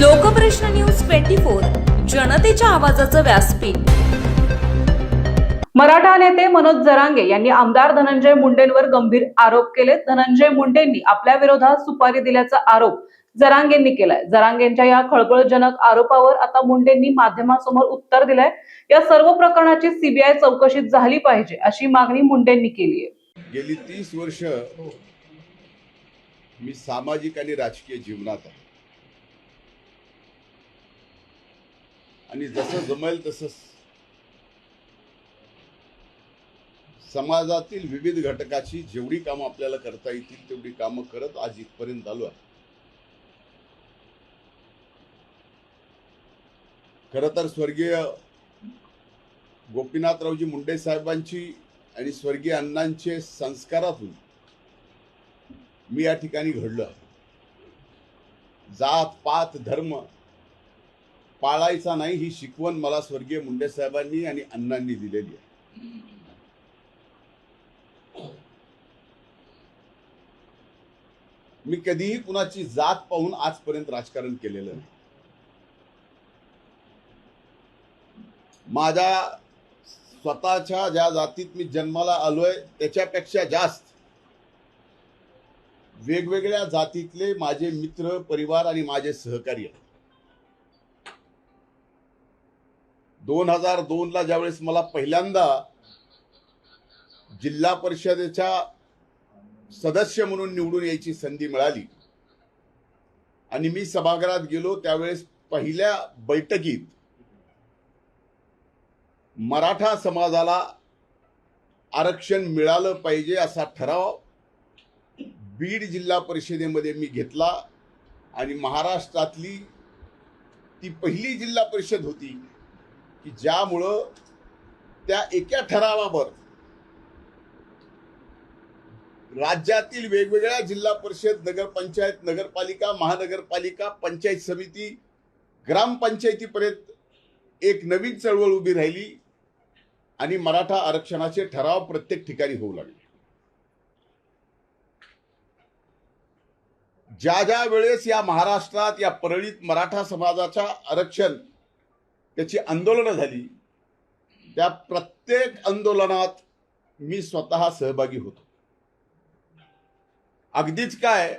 Lokprashna news twenty four जनतेच्या आवाजाचं व्यासपीठ. मराठा नेते मनोज जरांगे यांनी आमदार धनंजय मुंडेंवर गंभीर आरोप केले धनंजय मुंडेंनी आपल्या विरोधात सुपारी दिल्याचा आरोप जरांगेंनी केलाय. जरांगेंच्या या खळबळजनक आरोपावर आता मुंडेंनी माध्यमासमोर उत्तर दिलंय. या सर्व प्रकरणाची सीबीआय चौकशी झाली पाहिजे अशी मागणी मुंडेंनी केली आहे गेली तीस वर्ष मी सामाजिक आणि राजकीय जीवनात आहे. आणि जसं जमेल तसं समाजातील विविध घटकाची जेवढी कामं आपल्याला करता येतील तेवढी कामं करत आज इथपर्यंत आलो आहे. खरं तर स्वर्गीय गोपीनाथरावजी मुंडे साहेबांची आणि स्वर्गीय अण्णांचे संस्कारातून मी या ठिकाणी घडलो आहे. जात पात धर्म पाळायचा नाही ही शिकवण मला स्वर्गीय मुंडे साहेबांनी आणि अण्णांनी दिलेली आहे. मी कधीही कुणाची जात पाहून आजपर्यंत राजकारण केलेलं नाही. माझ्या स्वतःच्या ज्या जातीत मी जन्माला आलोय त्याच्यापेक्षा जास्त वेगवेगळ्या जातीतले माझे मित्र परिवार आणि माझे सहकारी दोन हजार दोन ला ज्यावेळेस मला पहिल्यांदा जिल्हा परिषदेच्या सदस्य म्हणून निवडून यायची संधी मिळाली आणि मी सभागृहात गेलो त्यावेळेस पहिल्या बैठकीत मराठा समाजाला आरक्षण मिळालं पाहिजे असा ठराव बीड जिल्हा परिषदेमध्ये मी घेतला आणि महाराष्ट्रातली ती पहिली जिल्हा परिषद होती की ज्यामुळं त्या एका ठरावावर राज्यातील वेगवेगळ्या जिल्हा परिषद नगरपंचायत नगरपालिका महानगरपालिका पंचायत समिती ग्रामपंचायतीपर्यंत एक नवीन चळवळ उभी राहिली आणि मराठा आरक्षणाचे ठराव प्रत्येक ठिकाणी होऊ लागले. ज्या ज्या वेळेस या महाराष्ट्रात या परळीत मराठा समाजाच्या आरक्षण त्याची आंदोलनं झाली. त्या प्रत्येक आंदोलनात मी स्वतः सहभागी होतो. अगदीच काय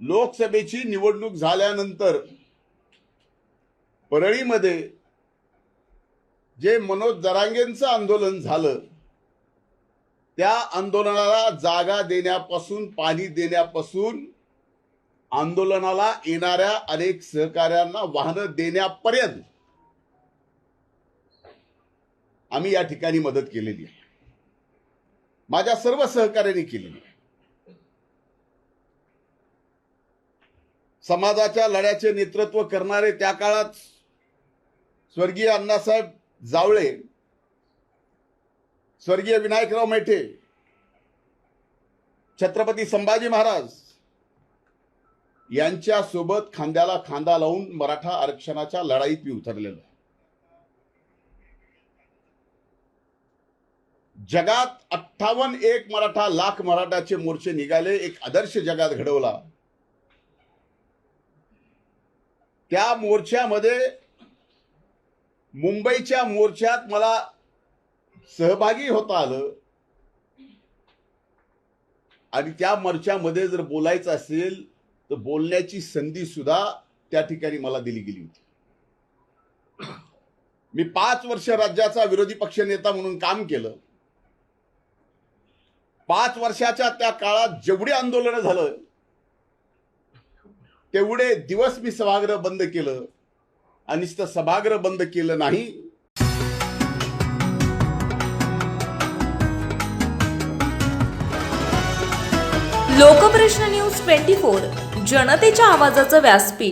लोकसभेची निवडणूक झाल्यानंतर परळीमध्ये जे मनोज जरांगेंचं आंदोलन झालं त्या आंदोलनाला जागा देण्यापासून पाणी देण्यापासून आंदोलनाला येणाऱ्या अनेक सहकाऱ्यांना वाहनं देण्यापर्यंत आम्ही या ठिकाणी मदत केलेली आहे. माझ्या सर्व सहकार्याने केलेली आहे. समाजाच्या लढ्याचे नेतृत्व करणारे त्या काळात स्वर्गीय अण्णासाहेब जावळे स्वर्गीय विनायकराव मेठे छत्रपती संभाजी महाराज यांच्या सोबत खांद्याला खांदा लावून मराठा आरक्षणाच्या लढाईत मी उतरलेलो आहे जगात अठ्ठावन्न एक मराठा लाख मराठाचे मोर्चे निघाले एक आदर्श जगात घडवला. त्या मोर्चामध्ये मुंबईच्या मोर्चात मला सहभागी होता आलं. आणि त्या मोर्चामध्ये जर बोलायचं असेल तर बोलण्याची संधी सुद्धा त्या ठिकाणी मला दिली गेली होती. मी पाच वर्ष राज्याचा विरोधी पक्ष नेता म्हणून काम केलं. पाच वर्षाच्या त्या काळात जेवढे आंदोलन झालं तेवढे दिवस मी सभागृह बंद केलं. आणि सभागृह बंद केलं नाही. लोकप्रश्न न्यूज ट्वेंटी फोर जनतेच्या आवाजाचं व्यासपीठ.